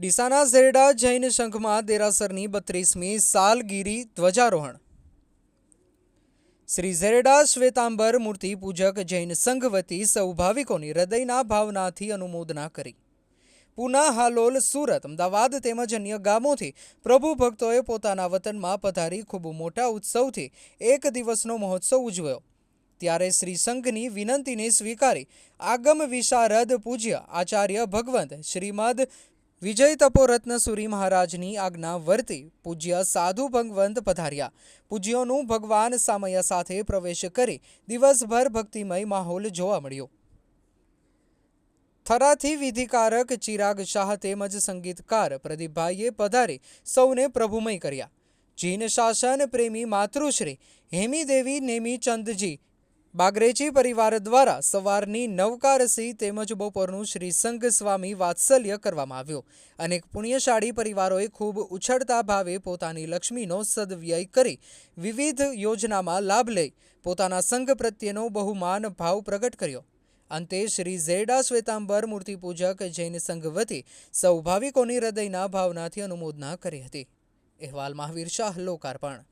ડીસાના ઝેરડા જૈન સંઘમાં દેરાસરની બત્રીસમી સાલગીરી ધ્વજારોહણ. શ્રી ઝેરડા શ્વેતાંબર મૂર્તિ પૂજક જૈન સંઘ વતી સૌ ભાવિકોની હૃદયના ભાવનાથી અનુમોદના કરી. પૂના, હાલોલ, સુરત, અમદાવાદ તેમજ અન્ય ગામોથી પ્રભુ ભક્તોએ પોતાના વતનમાં પધારી ખૂબ મોટા ઉત્સવથી એક દિવસનો મહોત્સવ ઉજવ્યો. ત્યારે શ્રી સંઘની વિનંતીને સ્વીકારી આગમ વિશારદ પૂજ્ય આચાર્ય ભગવંત શ્રીમદ વિજય તપોરત્ન સુરી મહારાજની આજ્ઞા વર્તી પૂજ્ય સાધુ ભગવંત પધાર્યા. પૂજ્યોનું ભગવાન સામયા સાથે પ્રવેશ કરી દિવસભર ભક્તિમય માહોલ જોવા મળ્યો. થરાથી વિધિકારક ચિરાગ શાહ તેમજ સંગીતકાર પ્રદીપભાઈએ પધારી સૌને પ્રભુમય કર્યા. જીન શાસન પ્રેમી માતૃશ્રી હેમીદેવી નેમીચંદજી બાગરેચી પરિવાર દ્વારા સવારની નવકારસી તેમજ બપોરનું શ્રી સંઘ સ્વામી વાત્સલ્ય કરવામાં આવ્યું. અનેક પુણ્યશાળી પરિવારોએ ખૂબ ઉછળતા ભાવે પોતાની લક્ષ્મીનો સદવ્યય કરી વિવિધ યોજનામાં લાભ લઈ પોતાના સંઘ પ્રત્યેનો બહુમાન ભાવ પ્રગટ કર્યો. અંતે શ્રી ઝેરડા શ્વેતાંબર મૂર્તિ પૂજક જૈન સંઘ વતી સૌ ભાવિકોની હૃદયના ભાવનાથી અનુમોદના કરી હતી. અહેવાલ મહાવીર શાહ, લોકાર્પણ.